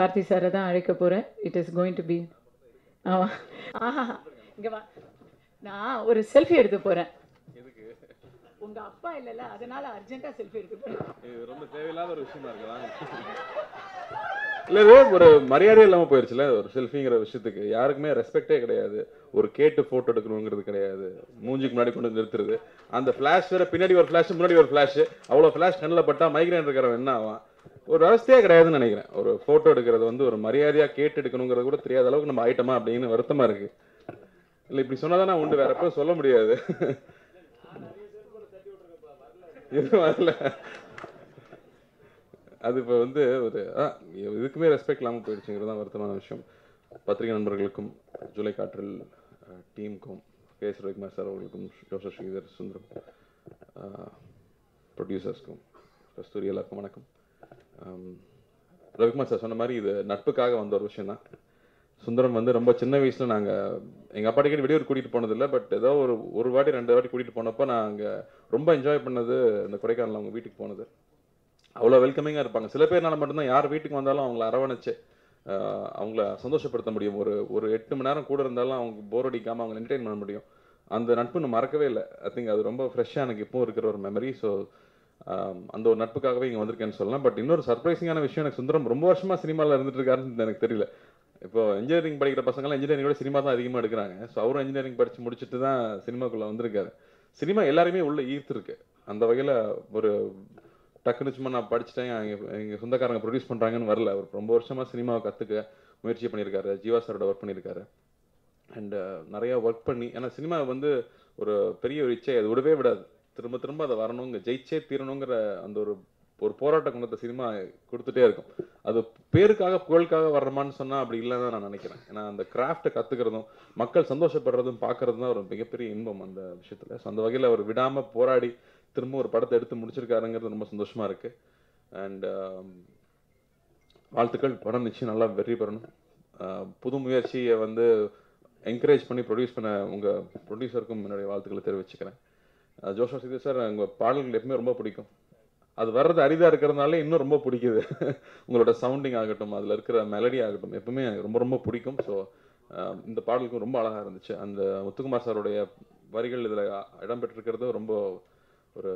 கார்த்தி சாரை தான் அழைக்க போகிறேன் it is going to be ஆமா. ஆஹா இங்கே வா. நான் ஒரு செல்ஃபி எடுக்க போகிறேன் உங்க அப்பா இல்லைல்ல அதனால அர்ஜென்ட்டாக செல்ஃபி எடுக்க போகிறேன் ரொம்ப தேவையில்லாத ஒரு விஷயமா இருக்கு வாங்க. இல்ல இது ஒரு மரியாதை இல்லாம போயிருச்சுல ஒரு செல்ஃபிங்கிற விஷயத்துக்கு. யாருக்குமே ரெஸ்பெக்டே கிடையாது. ஒரு கேட்டு போட்டோ எடுக்கணுங்கிறது கிடையாது. மூஞ்சிக்கு முன்னாடி கொண்டு நிறுத்துறது. அந்த ஃபிளாஷ் வேற பின்னாடி ஒரு ஃபிளாஷ் முன்னாடி ஒரு ஃபிளாஷ் அவ்வளவு ஃபிளாஷ் கண்ணில் பட்டா மைக்ரேன் இருக்கிறவன் என்ன ஆவான்? ஒரு அவஸ்தையே கிடையாதுன்னு நினைக்கிறேன். ஒரு போட்டோ எடுக்கிறது வந்து ஒரு மரியாதையா கேட்டு எடுக்கணுங்கிறது கூட தெரியாத அளவுக்கு நம்ம ஐட்டமா அப்படின்னு வருத்தமா இருக்கு. இல்ல இப்படி சொன்னாதான் நான் உண்டு வேற எப்போ சொல்ல முடியாது. எதுவும் வரல. அது இப்போ வந்து ஒரு ஆ, இதுக்குமே ரெஸ்பெக்ட் இல்லாமல் போயிடுச்சுங்கிறது தான் வருத்தமான விஷயம். பத்திரிகை நண்பர்களுக்கும் ஜூலை காற்றில் டீமுக்கும் கே எஸ் ரவிக்குமார் சார் அவர்களுக்கும் ஜோசப் ஸ்ரீதர் சுந்தரம் ப்ரொடியூசர்ஸ்க்கும் கஸ்தூரி எல்லாருக்கும் வணக்கம். ரவிக்குமார் சார் சொன்ன மாதிரி இது நட்புக்காக வந்த ஒரு விஷயம் தான் சுந்தரம் வந்து ரொம்ப சின்ன வயசில் நாங்கள் எங்கள் அப்பா அடிக்கடி வெளியூர் கூட்டிகிட்டு போனதில்லை பட் ஏதோ ஒரு ஒரு வாட்டி ரெண்டு வாட்டி கூட்டிகிட்டு போனப்போ நாங்க ரொம்ப என்ஜாய் பண்ணது இந்த கொடைக்கானல் அவங்க வீட்டுக்கு போனது. அவ்வளோ வெல்கமிங்காக இருப்பாங்க. சில பேர்னால மட்டும்தான் யார் வீட்டுக்கு வந்தாலும் அவங்கள அரவணைச்சு அவங்கள சந்தோஷப்படுத்த முடியும். ஒரு ஒரு எட்டு மணி நேரம் கூட இருந்தாலும் அவங்க போர் அடிக்காமல் அவங்க என்டர்டைன் பண்ண முடியும். அந்த நட்பு நான் மறக்கவே இல்லை. ஐ திங்க் அது ரொம்ப ஃப்ரெஷ்ஷாக எனக்கு இப்போவும் இருக்கிற ஒரு மெமரி ஸோ அந்த ஒரு நட்புக்காகவே இங்கே வந்திருக்கேன்னு சொல்லலாம். பட் இன்னொரு சர்ப்ரைசிங்கான விஷயம் எனக்கு சுந்தரம் ரொம்ப வருஷமாக சினிமாவில் இருந்துட்டு இருக்காருன்னு எனக்கு தெரியல. இப்போ இன்ஜினியரிங் படிக்கிற பசங்களாம் இன்ஜினியரிங்கோட சினிமா தான் அதிகமாக எடுக்கிறாங்க. ஸோ அவரும் இன்ஜினியரிங் படித்து முடிச்சுட்டு தான் சினிமாக்குள்ளே வந்திருக்காரு. சினிமா எல்லாருமே உள்ளே ஈர்த்துருக்கு. அந்த வகையில் ஒரு டக்குனு சும்மா நான் படிச்சுட்டேன் எங்கள் எங்கள் சொந்தக்காரங்க ப்ரொடியூஸ் பண்ணுறாங்கன்னு வரல. அவர் ரொம்ப வருஷமாக சினிமாவை கற்றுக்க முயற்சி பண்ணியிருக்காரு. ஜீவா சாரோட ஒர்க் பண்ணியிருக்காரு. அண்டு நிறையா ஒர்க் பண்ணி ஏன்னா சினிமா வந்து ஒரு பெரிய ஒரு இச்சை அது விடவே விடாது. திரும்ப திரும்ப அதை வரணுங்க ஜெயிச்சே தீரணுங்கிற அந்த ஒரு ஒரு போராட்ட குணத்தை சினிமா கொடுத்துட்டே இருக்கும். அது பேருக்காக புகழுக்காக வர்றமான்னு சொன்னா அப்படி இல்லைன்னு தான் நான் நினைக்கிறேன். ஏன்னா அந்த கிராஃப்டை கத்துக்கிறதும் மக்கள் சந்தோஷப்படுறதும் பார்க்கறதும் தான் ஒரு மிகப்பெரிய இன்பம் அந்த விஷயத்துல. ஸோ அந்த வகையில் அவர் விடாம போராடி திரும்ப ஒரு படத்தை எடுத்து முடிச்சிருக்காருங்கிறது ரொம்ப சந்தோஷமா இருக்கு. அண்ட் um, வாழ்த்துக்கள். படம் நிச்சயம் நல்லா வெற்றி பெறணும். புது முயற்சியை வந்து என்கரேஜ் பண்ணி ப்ரொடியூஸ் பண்ண உங்கள் ப்ரொடியூசருக்கும் என்னுடைய வாழ்த்துக்களை தெரிவிச்சுக்கிறேன். ஜோஷா சிதே சார் உங்கள் பாடல்கள் எப்பவுமே ரொம்ப பிடிக்கும். அது வர்றது அரிதாக இருக்கிறதுனால இன்னும் ரொம்ப பிடிக்குது. உங்களோட சவுண்டிங் ஆகட்டும் அதில் இருக்கிற மெலடி ஆகட்டும் எப்பவுமே எனக்கு ரொம்ப ரொம்ப பிடிக்கும். ஸோ இந்த பாடலுக்கும் ரொம்ப அழகாக இருந்துச்சு. அந்த முத்துக்குமார் சாருடைய வரிகள் இதில் இடம்பெற்றிருக்கிறது ரொம்ப ஒரு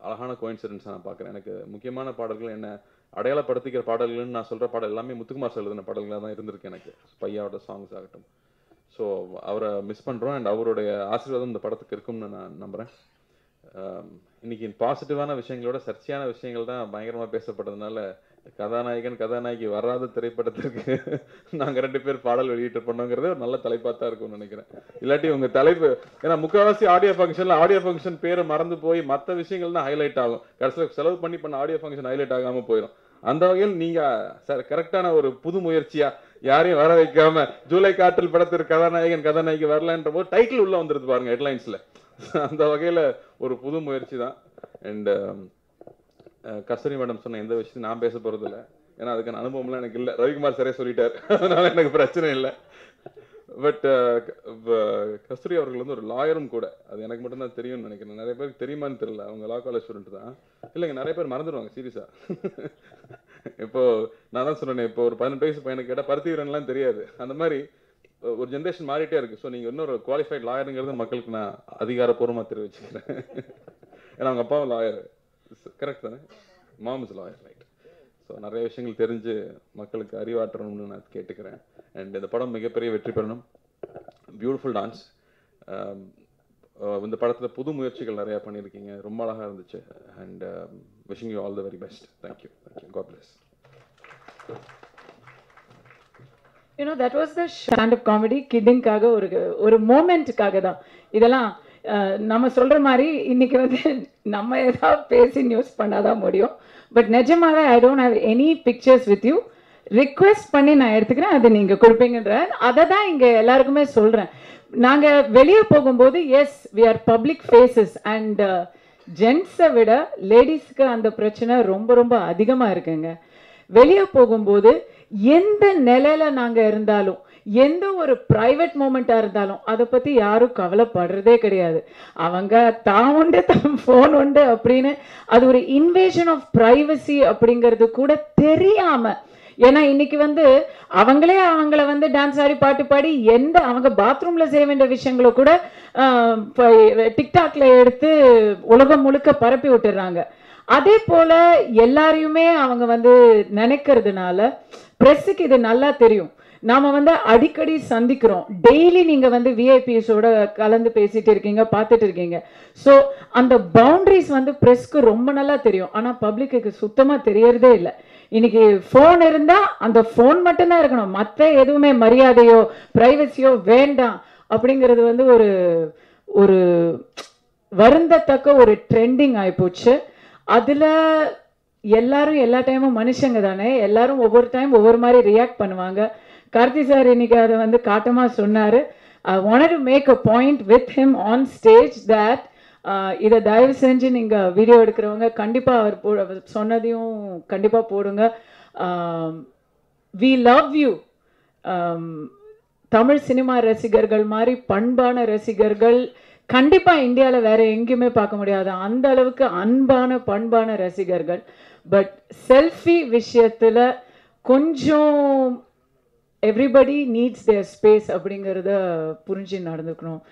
அழகான கோயின்சிடன்ஸ் நான் பார்க்குறேன். எனக்கு முக்கியமான பாடல்கள் என்ன அடையாளப்படுத்திக்கிற பாடல்கள்னு நான் சொல்கிற பாடல் எல்லாமே முத்துக்குமார் சார் எழுதின பாடல்களாக தான் இருந்திருக்கு எனக்கு. பையாவோட சாங்ஸ் ஆகட்டும். ஸோ அவரை மிஸ் பண்றோம் அண்ட் அவருடைய ஆசீர்வாதம் இந்த படத்துக்கு இருக்கும்னு நான் நம்புறேன். ஆம், இன்னைக்கு பாசிட்டிவான விஷயங்களோட சர்ச்சையான விஷயங்கள் தான் பயங்கரமா பேசப்பட்டதுனால கதாநாயகன் கதாநாயகி வராத திரைப்படத்திற்கு நாங்க ரெண்டு பேர் பாடல் வெளியிட்டு பண்ணோங்கிறது ஒரு நல்ல தலைப்பாக தான் இருக்கும்னு நினைக்கிறேன். இல்லாட்டி உங்க தலைப்பு ஏன்னா முக்கால்வாசி ஆடியோ ஃபங்க்ஷன்ல ஆடியோ ஃபங்க்ஷன் பேரை மறந்து போய் மற்ற விஷயங்கள் தான் ஹைலைட் ஆகும். கடைசியில் செலவு பண்ணி பண்ண ஆடியோ ஃபங்க்ஷன் ஹைலைட் ஆகாம போயிடும் அந்த வகையில் நீங்க சார் கரெக்டான ஒரு புது முயற்சியா யாரையும் வர வைக்காம ஜூலை காற்றில் படத்திற்கு கதாநாயகன் கதாநாயகி வரலன்ற போது டைட்டில் உள்ள வந்துருது பாருங்க ஹெட்லைன்ஸ்ல அந்த வகையில ஒரு புது முயற்சி தான். Um, அண்ட் கஸ்தூரி மேடம் சொன்ன எந்த விஷயத்தையும் நான் பேச போறது இல்லை ஏன்னா அதுக்கான அனுபவம்லாம் எனக்கு இல்லை. ரவிக்குமார் சரியா சொல்லிட்டார். அதனால எனக்கு பிரச்சனை இல்லை. பட் கஸ்தூரி அவர்கள் வந்து ஒரு லாயரும் கூட. அது எனக்கு மட்டும்தான் தெரியும்னு நினைக்கிறேன். நிறைய பேருக்கு தெரியுமான்னு தெரியல. அவங்க லா காலேஜ் ஸ்டூடெண்ட் தான். இல்லைங்க நிறைய பேர் மறந்துடுவாங்க சீரியஸா இப்போ நான் தான் சொன்னேன் இப்போ ஒரு பதினெட்டு வயசு பையனுக்கு கேட்டால் பருத்தி வீரன்லாம் தெரியாது. அந்த மாதிரி ஒரு ஜென்ரேஷன் மாறிட்டே இருக்கு. ஸோ நீங்க இன்னொரு குவாலிஃபைட் லாயருங்கிறது மக்களுக்கு நான் அதிகாரப்பூர்வமாக தெரிவிச்சுக்கிறேன். ஏன்னா அவங்க அப்பாவும் லாயர் கரெக்ட் தானே? Mom is lawyer right so நிறைய விஷயங்கள் தெரிஞ்சு மக்களுக்கு அறிவாற்றணும்னு நான் கேட்டுக்கிறேன். அண்ட் இந்த படம் மிகப்பெரிய வெற்றி பெறணும். பியூட்டிஃபுல் டான்ஸ் இந்த படத்தில் புது முயற்சிகள் நிறையா பண்ணியிருக்கீங்க. ரொம்ப அழகாக இருந்துச்சு. And wishing you all the very best thank you thank you God bless you know that was the standup comedy கிட்டிங்காக ஒரு ஒரு மூமெண்ட்டுக்காக தான். இதெல்லாம் நம்ம சொல்ற மாதிரி இன்னைக்கு வந்து நம்ம ஏதாவது பேசி நியூஸ் பண்ணாதான் முடியும். பட் நிஜமாகவே I don't have any pictures with you request பண்ணி நான் எடுத்துக்கிறேன். அது நீங்க கொடுப்பீங்கன்ற. அதை தான் இங்க எல்லாருக்குமே சொல்றேன். நாங்கள் வெளியே போகும்போது yes we are public faces and ஜென்ஸை விட லேடிஸ்க்கு அந்த பிரச்சனை ரொம்ப ரொம்ப அதிகமாக இருக்குங்க. வெளியே போகும்போது எந்த நிலையில நாங்கள் இருந்தாலும் எந்த ஒரு ப்ரைவேட் மூமெண்ட்டாக இருந்தாலும் அதை பற்றி யாரும் கவலைப்படுறதே கிடையாது. அவங்க தான் உண்டு தான் ஃபோன் உண்டு அப்படின்னு அது ஒரு இன்வேஷன் ஆஃப் ப்ரைவசி அப்படிங்கிறது கூட தெரியாமல் ஏன்னா இன்னைக்கு வந்து அவங்களே அவங்கள வந்து டான்ஸ் ஆடி பாட்டு பாடி எந்த அவங்க பாத்ரூம்ல செய்ய வேண்டிய விஷயங்களை கூட டிக்டாக்ல எடுத்து உலகம் முழுக்க பரப்பி விட்டுறாங்க. அதே போல எல்லாரையுமே அவங்க வந்து நினைக்கிறதுனால ப்ரெஸ்ஸுக்கு இது நல்லா தெரியும். நாம வந்து அடிக்கடி சந்திக்கிறோம். டெய்லி நீங்க வந்து விஐபிஸோட கலந்து பேசிட்டு இருக்கீங்க பார்த்துட்டு இருக்கீங்க. ஸோ அந்த பவுண்டரிஸ் வந்து ப்ரெஸ்க்கு ரொம்ப நல்லா தெரியும். ஆனால் பப்ளிக்கு சுத்தமாக தெரியறதே இல்லை. இன்னைக்கு ஃபோன் இருந்தா அந்த ஃபோன் மட்டும்தான் இருக்கணும். மற்ற எதுவுமே மரியாதையோ ப்ரைவசியோ வேண்டாம் அப்படிங்கிறது வந்து ஒரு ஒரு வருந்தத்தக்க ஒரு ட்ரெண்டிங் ஆகிப்போச்சு அதில் எல்லாரும் எல்லா டைமும் மனுஷங்க தானே. எல்லாரும் ஒவ்வொரு டைம் ஒவ்வொரு மாதிரி ரியாக்ட் பண்ணுவாங்க. கார்த்தி சார் இன்னைக்கு அதை வந்து காட்டமாக சொன்னார். I want to make a point with him on stage that இதை தயவு செஞ்சு நீங்கள் வீடியோ எடுக்கிறவங்க கண்டிப்பாக அவர் போ அவர் சொன்னதையும் கண்டிப்பாக போடுங்க. We love you Tamil cinema ரசிகர்கள் மாதிரி பண்பான ரசிகர்கள் கண்டிப்பாக இந்தியாவில் வேற எங்கேயுமே பார்க்க முடியாது. அந்த அளவுக்கு அன்பான பண்பான ரசிகர்கள். பட் செல்ஃபி விஷயத்தில் கொஞ்சம் எவ்ரிபடி நீட்ஸ் தேர் ஸ்பேஸ் அப்படிங்கிறத புரிஞ்சு நடந்துக்கணும்.